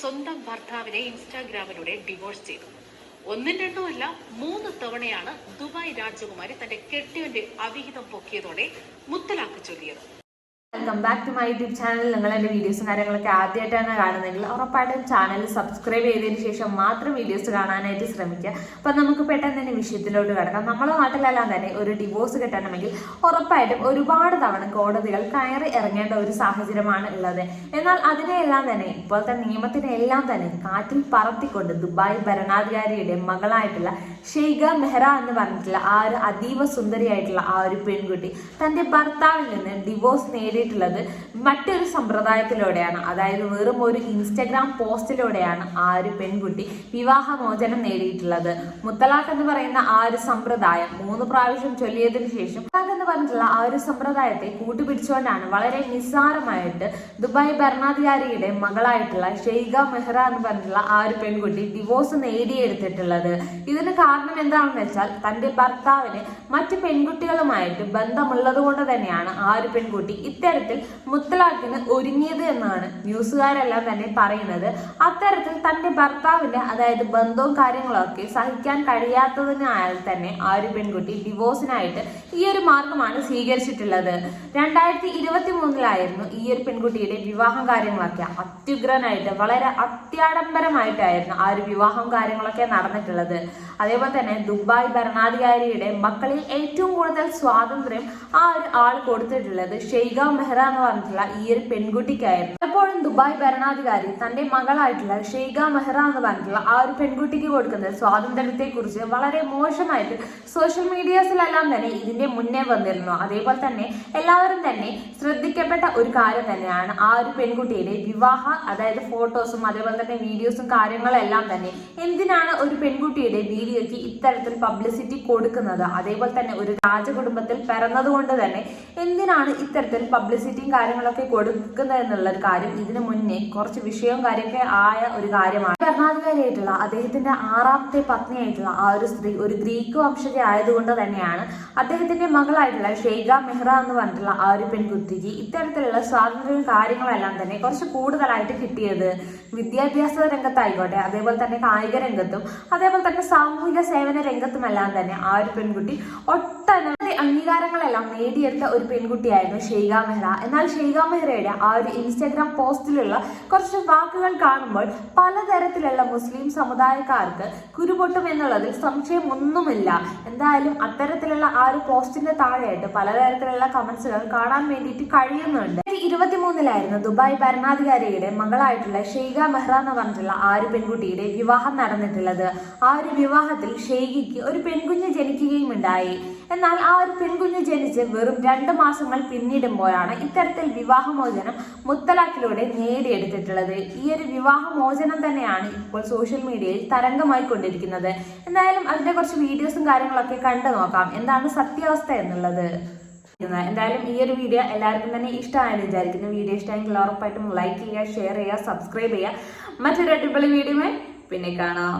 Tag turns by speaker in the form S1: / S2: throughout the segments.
S1: സ്വന്തം ഭർത്താവിനെ ഇൻസ്റ്റാഗ്രാമിലൂടെ ഡിവോഴ്സ് ചെയ്തു. ഒന്നും രണ്ടുമല്ല മൂന്ന് തവണയാണ് ദുബായ് രാജകുമാരി തന്റെ കെട്ടിയവന്റെ അവിഹിതം പൊക്കിയതോടെ മുത്തലാക്ക് ചൊല്ലിയത്.
S2: Welcome back to my YouTube channel നിങ്ങൾ എന്റെ വീഡിയോസും കാര്യങ്ങളൊക്കെ ആദ്യമായിട്ടാണ് കാണുന്നതെങ്കിൽ ഉറപ്പായിട്ടും ചാനൽ സബ്സ്ക്രൈബ് ചെയ്തതിന് ശേഷം മാത്രം വീഡിയോസ് കാണാനായിട്ട് ശ്രമിക്കുക. അപ്പം നമുക്ക് പെട്ടെന്ന് തന്നെ വിഷയത്തിലോട്ട് കിടക്കാം. നമ്മുടെ നാട്ടിലെല്ലാം തന്നെ ഒരു ഡിവോഴ്സ് കിട്ടണമെങ്കിൽ ഉറപ്പായിട്ടും ഒരുപാട് തവണ കോടതികൾ കയറി ഇറങ്ങേണ്ട ഒരു സാഹചര്യമാണ് ഉള്ളത്. എന്നാൽ അതിനെയെല്ലാം തന്നെ ഇപ്പോഴത്തെ നിയമത്തിനെ എല്ലാം തന്നെ കാറ്റിൽ പറത്തിക്കൊണ്ട് ദുബായ് ഭരണാധികാരിയുടെ മകളായിട്ടുള്ള ഷെയ്ഖ മെഹ്റ എന്ന് പറഞ്ഞിട്ടുള്ള ആ ഒരു അതീവ സുന്ദരിയായിട്ടുള്ള ആ ഒരു പെൺകുട്ടി തന്റെ ഭർത്താവിൽ നിന്ന് ഡിവോഴ്സ് നേടിയിട്ടുള്ളത് മറ്റൊരു സമ്പ്രദായത്തിലൂടെയാണ്. അതായത് വെറും ഒരു ഇൻസ്റ്റഗ്രാം പോസ്റ്റിലൂടെയാണ് ആ ഒരു പെൺകുട്ടി വിവാഹമോചനം നേടിയിട്ടുള്ളത്. മുത്തലാഖ് എന്ന് പറയുന്ന ആ ഒരു സമ്പ്രദായം മൂന്ന് പ്രാവശ്യം ചൊല്ലിയതിനു ശേഷം മുത്തലാഖ് എന്ന് പറഞ്ഞിട്ടുള്ള ആ ഒരു സമ്പ്രദായത്തെ കൂട്ടുപിടിച്ചുകൊണ്ടാണ് വളരെ നിസ്സാരമായിട്ട് ദുബായ് ഭരണാധികാരിയുടെ മകളായിട്ടുള്ള ഷെയ്ഖ മെഹ്റ എന്ന് പറഞ്ഞിട്ടുള്ള ആ ഒരു പെൺകുട്ടി ഡിവോഴ്സ് നേടിയെടുത്തിട്ടുള്ളത്. ഇതിന് കാരണം എന്താണെന്ന് വെച്ചാൽ തന്റെ ഭർത്താവിന് മറ്റ് പെൺകുട്ടികളുമായിട്ട് ബന്ധമുള്ളത് കൊണ്ട് തന്നെയാണ് ആ ഒരു പെൺകുട്ടി ഇത്തരത്തിൽ മുത്തലാഖിന് ഒരുങ്ങിയത് എന്നാണ് ന്യൂസുകാരെല്ലാം തന്നെ പറയുന്നത്. അത്തരത്തിൽ തന്റെ ഭർത്താവിന്റെ അതായത് ബന്ധവും കാര്യങ്ങളൊക്കെ സഹിക്കാൻ കഴിയാത്തതിനാൽ തന്നെ ആ ഒരു പെൺകുട്ടി ഡിവോഴ്സിനായിട്ട് ഈ ഒരു മാർഗമാണ് സ്വീകരിച്ചിട്ടുള്ളത്. രണ്ടായിരത്തി ഇരുപത്തി മൂന്നിലായിരുന്നു ഈ ഒരു പെൺകുട്ടിയുടെ വിവാഹം കാര്യങ്ങളൊക്കെ അത്യുഗ്രനായിട്ട് വളരെ അത്യാഡംബരമായിട്ടായിരുന്നു ആ ഒരു വിവാഹം കാര്യങ്ങളൊക്കെ നടന്നിട്ടുള്ളത്. അതേപോലെ തന്നെ ദുബായ് ഭരണാധികാരിയുടെ മക്കളിൽ ഏറ്റവും കൂടുതൽ സ്വാതന്ത്ര്യം ആ ഒരു ആൾ കൊടുത്തിട്ടുള്ളത് ഷെയ്ഖ മെഹ്റ എന്ന് പറഞ്ഞിട്ടുള്ള ഈ ഒരു പെൺകുട്ടിക്കായിരുന്നു. പലപ്പോഴും ദുബായ് ഭരണാധികാരി തന്റെ മകളായിട്ടുള്ള ഷെയ്ഖ മെഹ്റ എന്ന് പറഞ്ഞിട്ടുള്ള ആ ഒരു പെൺകുട്ടിക്ക് കൊടുക്കുന്ന സ്വാതന്ത്ര്യത്തെ കുറിച്ച് വളരെ മോശമായിട്ട് സോഷ്യൽ മീഡിയാസിലെല്ലാം തന്നെ ഇതിന്റെ മുന്നേ വന്നിരുന്നു. അതേപോലെ തന്നെ എല്ലാവരും തന്നെ ശ്രദ്ധിക്കപ്പെട്ട ഒരു കാര്യം തന്നെയാണ് ആ ഒരു പെൺകുട്ടിയുടെ വിവാഹ അതായത് ഫോട്ടോസും അതേപോലെ തന്നെ വീഡിയോസും കാര്യങ്ങളെല്ലാം തന്നെ എന്തിനാണ് ഒരു പെൺകുട്ടിയുടെ വീഡിയോയ്ക്ക് ഇത്തരത്തിൽ പബ്ലിസിറ്റി കൊടുക്കുന്നത്? അതേപോലെ തന്നെ ഒരു രാജകുടുംബത്തിൽ പിറന്നതുകൊണ്ട് തന്നെ എന്തിനാണ് ഇത്തരത്തിൽ പബ്ലിസിറ്റിയും കാര്യങ്ങളൊക്കെ കൊടുക്കുന്നത് എന്നുള്ള ഒരു കാര്യം ഇതിനു മുന്നേ കുറച്ച് വിഷയവും കാര്യമൊക്കെ ആയ ഒരു കാര്യമാണ്. ഭരണാധികാരിയായിട്ടുള്ള അദ്ദേഹത്തിന്റെ ആറാമത്തെ പത്നിയായിട്ടുള്ള ആ ഒരു സ്ത്രീ ഒരു ഗ്രീക്ക് വംശജ ആയതുകൊണ്ട് തന്നെയാണ് അദ്ദേഹത്തിന്റെ മകളായിട്ടുള്ള ഷെയ്ഖ മെഹ്റ എന്ന് പറഞ്ഞിട്ടുള്ള ആ ഒരു പെൺകുട്ടിക്ക് ഇത്തരത്തിലുള്ള സ്വാതന്ത്ര്യവും കാര്യങ്ങളെല്ലാം തന്നെ കുറച്ച് കൂടുതലായിട്ട് കിട്ടിയത് വിദ്യാഭ്യാസ രംഗത്തായിക്കോട്ടെ അതേപോലെ തന്നെ കായിക രംഗത്തും അതേപോലെ തന്നെ സാമൂഹിക സേവന രംഗത്തുമെല്ലാം തന്നെ ആ ഒരു പെൺകുട്ടി ഒട്ടനവധി അംഗീകാരങ്ങളെല്ലാം നേടിയെടുത്ത ഒരു പെൺകുട്ടിയായിരുന്നു ഷെയ്ഖ മെഹ്റ. എന്നാൽ ഷെയ്ഖ മെഹ്റയുടെ ആ ഒരു ഇൻസ്റ്റാഗ്രാം പോസ്റ്റിലുള്ള കുറച്ച് വാക്കുകൾ കാണുമ്പോൾ പലതരത്തിലുള്ള മുസ്ലിം സമുദായക്കാർക്ക് കുരുപൊട്ടും എന്നുള്ളതിൽ സംശയമൊന്നുമില്ല. എന്തായാലും അത്തരത്തിലുള്ള ആ ഒരു പോസ്റ്റിന്റെ താഴെയായിട്ട് പലതരത്തിലുള്ള കമന്റ്സുകൾ കാണാൻ വേണ്ടിയിട്ട് കഴിയുന്നുണ്ട്. ഇരുപത്തിമൂന്നിലായിരുന്നു ദുബായ് ഭരണാധികാരിയുടെ മകളായിട്ടുള്ള ഷെയ്ഖ മെഹ്റ എന്ന് പറഞ്ഞിട്ടുള്ള ആ ഒരു പെൺകുട്ടിയുടെ വിവാഹം നടന്നിട്ടുള്ളത്. ആ ഒരു വിവാഹത്തിൽ ഷെയ്ഖിക്ക് ഒരു പെൺകുഞ്ഞ് ജനിക്കുകയും ഉണ്ടായി എന്നാൽ ആ ഒരു പെൺകുഞ്ഞ് ജനിച്ച് വെറും രണ്ട് മാസങ്ങൾ പിന്നിടുമ്പോഴാണ് ഇത്തരത്തിൽ വിവാഹമോചനം മുത്തലാഖിലൂടെ നേടിയെടുത്തിട്ടുള്ളത്. ഈ ഒരു വിവാഹമോചനം തന്നെയാണ് ഇപ്പോൾ സോഷ്യൽ മീഡിയയിൽ തരംഗമായി കൊണ്ടിരിക്കുന്നത്. എന്തായാലും അതിന്റെ കുറച്ച് വീഡിയോസും കാര്യങ്ങളൊക്കെ കണ്ടു നോക്കാം എന്താണ് സത്യാവസ്ഥ എന്നുള്ളത്? എന്തായാലും ഈ ഒരു വീഡിയോ എല്ലാവർക്കും തന്നെ ഇഷ്ടമായെന്ന് വിചാരിക്കുന്നു. വീഡിയോ ഇഷ്ടമെങ്കിൽ ഉറപ്പായിട്ടും ലൈക്ക് ചെയ്യുക ഷെയർ ചെയ്യുക സബ്സ്ക്രൈബ് ചെയ്യുക. മറ്റൊരു അടിപൊളി വീഡിയോ പിന്നെ കാണാം.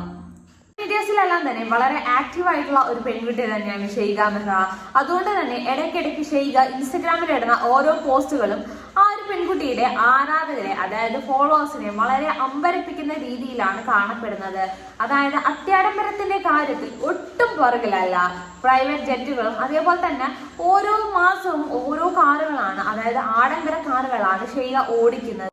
S2: വീഡിയോസിലെല്ലാം തന്നെ വളരെ ആക്റ്റീവ് ആയിട്ടുള്ള ഒരു പെൺകുട്ടി തന്നെയാണ് ഷെയ്ക മെഹ്റ. അതുകൊണ്ട് തന്നെ ഇടയ്ക്കിടയ്ക്ക് ഷെയ്ക ഇൻസ്റ്റഗ്രാമിൽ ഇടുന്ന ഓരോ പോസ്റ്റുകളും ആ ഒരു പെൺകുട്ടിയുടെ ആരാധകരെ അതായത് ഫോളോവേഴ്സിനെ വളരെ അമ്പരപ്പിക്കുന്ന രീതിയിലാണ് കാണപ്പെടുന്നത്. അതായത് അത്യാഡംബരത്തിന്റെ കാര്യത്തിൽ ഒട്ടും പുറകിലല്ല പ്രൈവറ്റ് ജെറ്റുകളും അതേപോലെ തന്നെ ഓരോ മാസവും ഓരോ കാറുകളാണ് അതായത് ആഡംബര കാറുകളാണ് ഷെയ്ല ഓടിക്കുന്നത്.